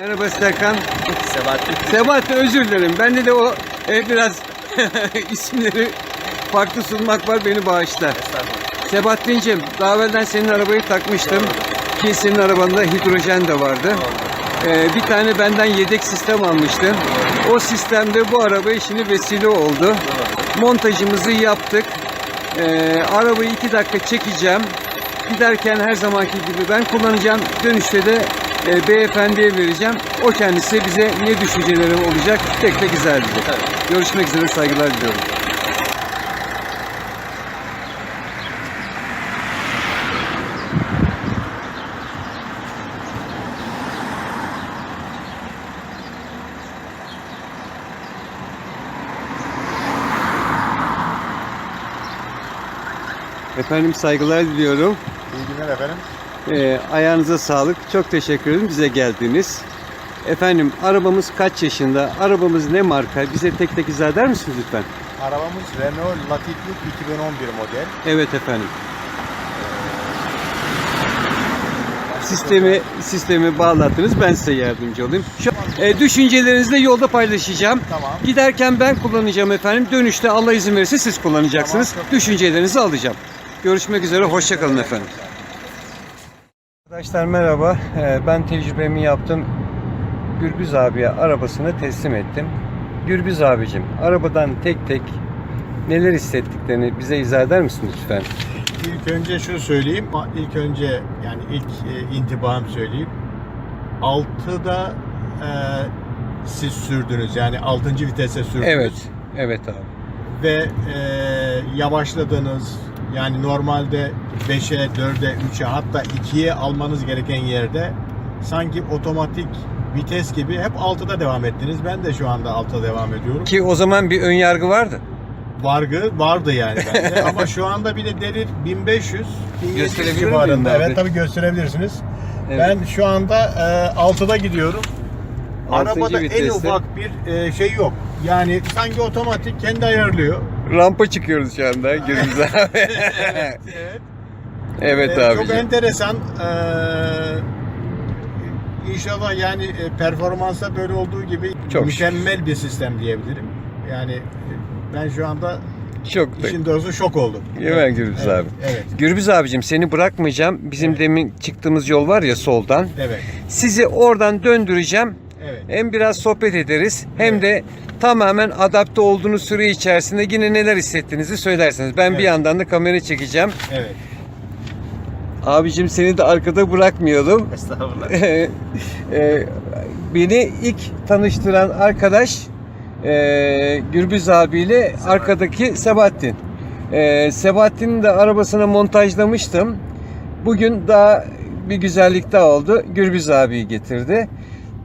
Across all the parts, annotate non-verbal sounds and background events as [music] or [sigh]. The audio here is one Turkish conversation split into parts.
Merhaba Serkan. Sebahattin. Sebahattin özür dilerim. Bende de o e, biraz [laughs] isimleri farklı sunmak var beni bağışla. Sebahattin'cim daha evvelden senin arabayı takmıştım. Ki senin arabanda hidrojen de vardı. Ee, bir tane benden yedek sistem almıştın. O sistemde bu araba şimdi vesile oldu. Montajımızı yaptık. Ee, arabayı iki dakika çekeceğim. Giderken her zamanki gibi ben kullanacağım. Dönüşte de e, beyefendiye vereceğim. O kendisi bize ne düşünceleri olacak tek tek izah edecek. Tabii. Görüşmek üzere saygılar diliyorum. Efendim saygılar diliyorum. İyi günler efendim. Ee, ayağınıza sağlık. Çok teşekkür ederim bize geldiniz. Efendim arabamız kaç yaşında? Arabamız ne marka? Bize tek tek izah eder misiniz lütfen? Arabamız Renault Latitud 2011 model. Evet efendim. Sistemi sistemi bağlattınız. Ben size yardımcı olayım. Şu, e, düşüncelerinizi de yolda paylaşacağım. Tamam. Giderken ben kullanacağım efendim. Dönüşte Allah izin verirse siz kullanacaksınız. Tamam, Düşüncelerinizi alacağım. Görüşmek üzere. Hoşçakalın efendim. Arkadaşlar merhaba. Ee, Ben tecrübemi yaptım. Gürbüz abiye arabasını teslim ettim. Gürbüz abicim arabadan tek tek neler hissettiklerini bize izah eder misin lütfen? İlk önce şunu söyleyeyim. İlk önce yani ilk e, intibam söyleyeyim. 6'da e, siz sürdünüz yani 6. vitese sürdünüz. Evet. Evet abi. Ve e, yavaşladınız. Yani normalde 5'e, 4'e, 3'e hatta 2'ye almanız gereken yerde sanki otomatik vites gibi hep 6'da devam ettiniz. Ben de şu anda 6'da devam ediyorum. Ki o zaman bir ön yargı vardı. Vargı vardı yani bende [laughs] ama şu anda bir de delir 1500 Gösterebilir 1700 miyim civarında. abi? Evet tabii gösterebilirsiniz. Evet. Ben şu anda e, 6'da gidiyorum. Altıncı Arabada en viteste. ufak bir e, şey yok. Yani sanki otomatik kendi ayarlıyor. Rampa çıkıyoruz şu anda Gürbüz abi. [laughs] evet. evet E, abicim. çok enteresan. E, inşallah yani e, performansa böyle olduğu gibi Çok mükemmel bir sistem diyebilirim. Yani e, ben şu anda Çok işin doğrusu şok oldum. Hemen Gürbüz Evet, abi. Evet. Gürbüz abicim seni bırakmayacağım. Bizim Evet. demin çıktığımız yol var ya soldan. Evet. Sizi oradan döndüreceğim. Evet. Hem biraz sohbet ederiz hem Evet. de tamamen adapte olduğunuz süre içerisinde yine neler hissettiğinizi söylersiniz. Ben bir Evet. yandan da kamera çekeceğim. Evet. Abicim seni de arkada bırakmayalım. Estağfurullah. [laughs] Ee, beni ilk tanıştıran arkadaş e, Gürbüz abiyle arkadaki Sebahattin. Ee, Sebahattin'in de arabasına montajlamıştım. Bugün daha bir güzellik daha oldu. Gürbüz abiyi getirdi.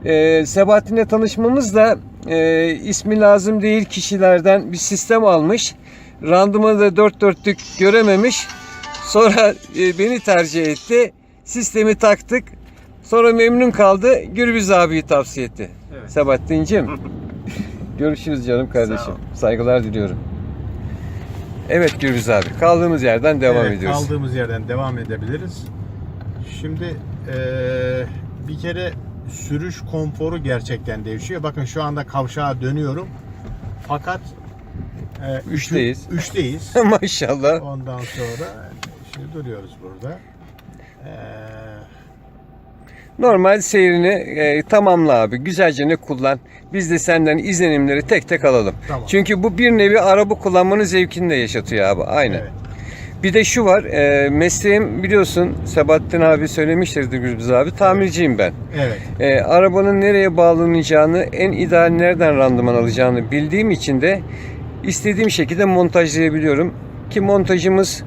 Ee, Sebahattin'le tanışmamız da e, ismi lazım değil kişilerden bir sistem almış. Randımanı da dört dörtlük görememiş. Sonra e, beni tercih etti. Sistemi taktık. Sonra memnun kaldı. Gürbüz abiyi tavsiye etti. Evet. Sebahattin'cim. [laughs] Görüşürüz canım kardeşim. Saygılar diliyorum. Evet Gürbüz abi. Kaldığımız yerden devam Evet, ediyoruz. Kaldığımız yerden devam edebiliriz. Şimdi eee, bir kere sürüş konforu gerçekten değişiyor. Bakın şu anda kavşağa dönüyorum. Fakat eee, Üçteyiz. [laughs] Üçteyiz. Maşallah. Ondan sonra şimdi duruyoruz burada. Eee, Normal seyrini e, tamamla abi. Güzelce ne kullan. Biz de senden izlenimleri tek tek alalım. Tamam. Çünkü bu bir nevi araba kullanmanın zevkini de yaşatıyor abi. Aynen. evet. Bir de şu var. E, mesleğim biliyorsun Sebahattin abi söylemiştir Gürbüz abi. Tamirciyim ben. Evet. E, arabanın nereye bağlanacağını, en ideal nereden randıman alacağını bildiğim için de istediğim şekilde montajlayabiliyorum. Ki montajımız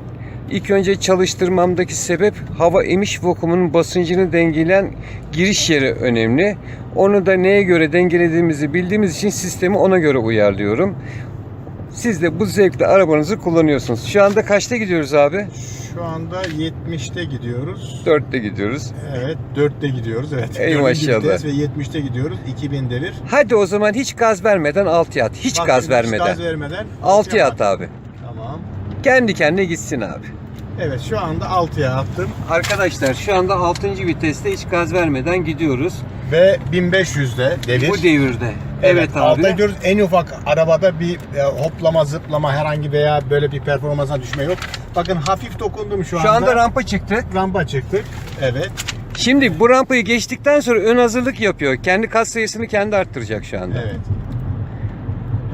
ilk önce çalıştırmamdaki sebep hava emiş vakumunun basıncını dengeleyen giriş yeri önemli. Onu da neye göre dengelediğimizi bildiğimiz için sistemi ona göre uyarlıyorum. Siz de bu zevkle arabanızı kullanıyorsunuz. Şu anda kaçta gidiyoruz abi? Şu anda 70'te gidiyoruz. 4'te gidiyoruz. Evet, 4'te gidiyoruz. Evet. Ey maşallah. Ve 70'te gidiyoruz. 2000 devir. Hadi o zaman hiç gaz vermeden 6'ya at. Hiç Bak, gaz hiç vermeden. Gaz vermeden. 6'ya at abi. Tamam. Kendi kendine gitsin abi. Evet şu anda 6'ya attım Arkadaşlar şu anda 6. viteste hiç gaz vermeden gidiyoruz. ve 1500'de devir. Bu devirde. Evet, altta abi. gidiyoruz. En ufak arabada bir e, hoplama zıplama herhangi veya böyle bir performansa düşme yok. Bakın hafif dokundum şu, Şu anda rampa çıktık. rampa çıktık. Evet. Şimdi bu rampayı geçtikten sonra ön hazırlık yapıyor. Kendi kas sayısını kendi arttıracak şu anda. Evet.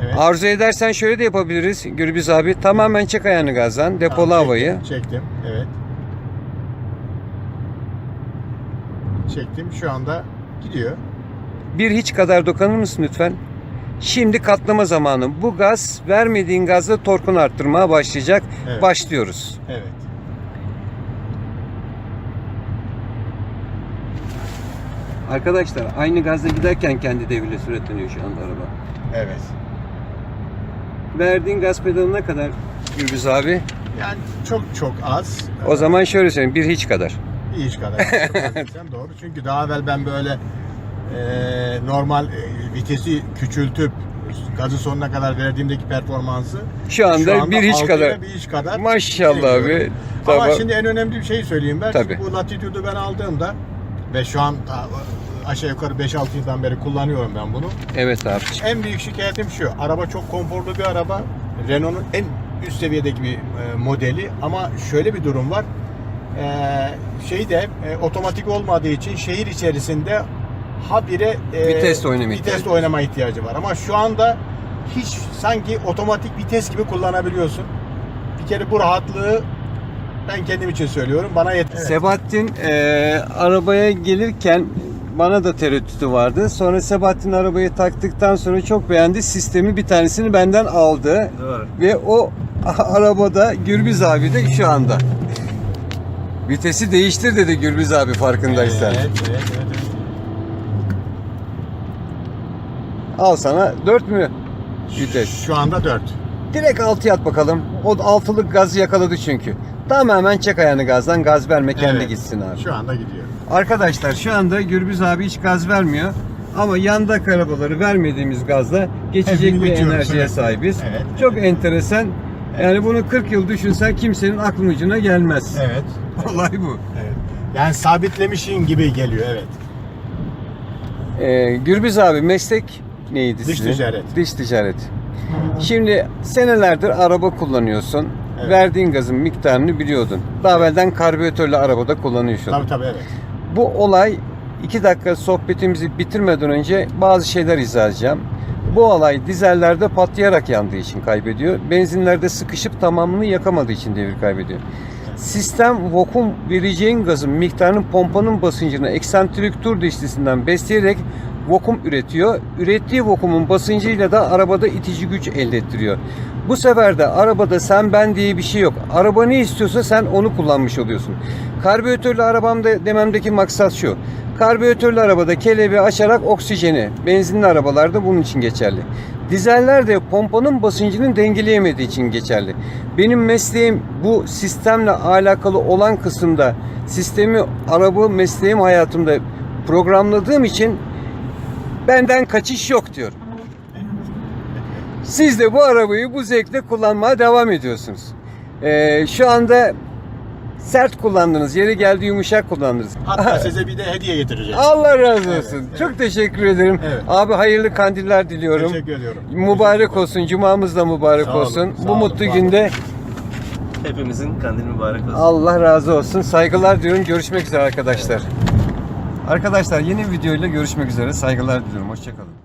Evet. Arzu edersen şöyle de yapabiliriz Gürbüz abi. Tamamen çek ayağını gazdan. Depolu Tamam, havayı. Çektim, çektim. Evet. Çektim. Şu anda gidiyor. Bir hiç kadar dokanır mısın lütfen? Şimdi katlama zamanı. Bu gaz vermediğin gazla torkunu arttırmaya başlayacak. Evet. Başlıyoruz. Evet. Arkadaşlar aynı gazla giderken kendi devriyle sürükleniyor şu anda araba. Evet. Verdiğin gaz pedalına kadar Gürbüz abi. Yani çok çok az. O zaman şöyle söyleyeyim. Bir hiç kadar. İş kadar. Sen [laughs] doğru. Çünkü daha evvel ben böyle e, normal e, vitesi küçültüp gazı sonuna kadar verdiğimdeki performansı Şu anda, bir hiç kadar. bir iş kadar Maşallah çekiyorum. abi. Ama Tamam. şimdi en önemli bir şey söyleyeyim ben. Tabii. Bu Latitude'u ben aldığımda ve şu an ta- aşağı yukarı 5-6 yıldan beri kullanıyorum ben bunu. Evet abi. En büyük şikayetim şu. Araba çok konforlu bir araba. Renault'un en üst seviyedeki bir e, modeli ama şöyle bir durum var. E, şey de e, otomatik olmadığı için şehir içerisinde habire e, Vites oynama vites ihtiyacı. oynama ihtiyacı var. Ama şu anda hiç sanki otomatik vites gibi kullanabiliyorsun. Bir kere bu rahatlığı ben kendim için söylüyorum. Bana yeter. Sebahattin eee, arabaya gelirken bana da tereddütü vardı. Sonra Sebahattin arabayı taktıktan sonra çok beğendi. Sistemi bir tanesini benden aldı. Doğru. Ve o [laughs] arabada Gürbüz abi de şu anda. Vitesi değiştir dedi Gürbüz abi farkındaysan. Evet, evet, evet, evet. Al sana 4 mü vites? Şu anda 4. Direkt 6'ya at bakalım. O altılık gazı yakaladı çünkü. Tamamen çek ayağını gazdan. Gaz verme kendi Evet. gitsin abi. Şu anda gidiyor. Arkadaşlar şu anda Gürbüz abi hiç gaz vermiyor. Ama yandaki arabaları vermediğimiz gazla geçecek Hepsini bir geçiyoruz, enerjiye evet. sahibiz. Evet. Çok enteresan. Yani bunu 40 yıl düşünsen kimsenin aklın ucuna gelmez. Evet. [laughs] Olay bu. Evet. Yani sabitlemişin gibi geliyor evet. Ee, Gürbüz abi meslek neydi Dış sizin? ticaret. Dış ticaret. Şimdi senelerdir araba kullanıyorsun. Evet. Verdiğin gazın miktarını biliyordun. Daha evvelden karbüratörlü arabada kullanıyorsun. Tabii tabii evet. Bu olay iki dakika sohbetimizi bitirmeden önce bazı şeyler izah edeceğim. Bu olay dizellerde patlayarak yandığı için kaybediyor. Benzinlerde sıkışıp tamamını yakamadığı için devir kaybediyor. Sistem vakum vereceğin gazın miktarının pompanın basıncını eksantrik tur dişlisinden besleyerek vakum üretiyor. Ürettiği vakumun basıncıyla da arabada itici güç elde ettiriyor. Bu sefer de arabada sen ben diye bir şey yok. Araba ne istiyorsa sen onu kullanmış oluyorsun. Karbüratörlü arabamda dememdeki maksat şu. Karbüratörlü arabada kelebeği açarak oksijeni, benzinli arabalarda bunun için geçerli. Dizeller de pompanın basıncını dengeleyemediği için geçerli. Benim mesleğim bu sistemle alakalı olan kısımda sistemi araba mesleğim hayatımda programladığım için benden kaçış yok diyorum. Siz de bu arabayı bu zevkle kullanmaya devam ediyorsunuz. Ee, şu anda sert kullandınız, yeri geldi yumuşak kullandınız. Hatta [laughs] size bir de hediye getireceğiz. Allah razı Evet, olsun. evet. Çok teşekkür ederim. Evet. Abi hayırlı kandiller diliyorum. Teşekkür ediyorum. Mübarek olsun. Cumamız da mübarek Sağ olun, olsun. sağ Bu olun, mutlu günde Hepimizin kandili mübarek olsun. Allah razı olsun. Saygılar diyorum. Görüşmek üzere arkadaşlar. Arkadaşlar yeni bir videoyla görüşmek üzere. Saygılar diliyorum. Hoşçakalın.